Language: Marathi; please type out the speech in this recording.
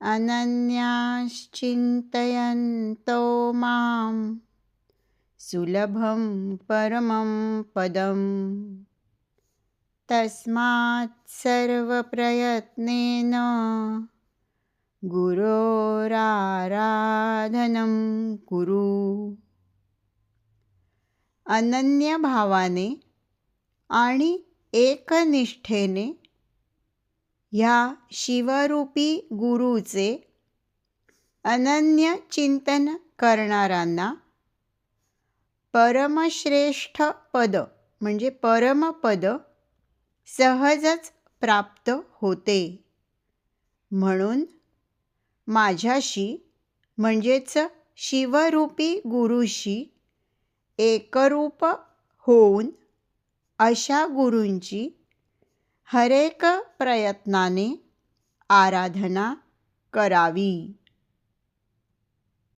अनन्याश्चिन्तयन्तो मां सुलभं परमं पदम्। तस्मात् सर्वप्रयत्नेन गुरोराराधनं कुरु। अनन्यभावाने आणि एकनिष्ठेने ह्या शिवरूपी गुरुचे अनन्य चिंतन करणाऱ्यांना परमश्रेष्ठ पद म्हणजे परमपद सहजच प्राप्त होते. म्हणून माझ्याशी म्हणजेच शिवरूपी गुरुशी एकरूप होऊन अशा गुरूंची हरेक प्रयत्नाने आराधना करावी.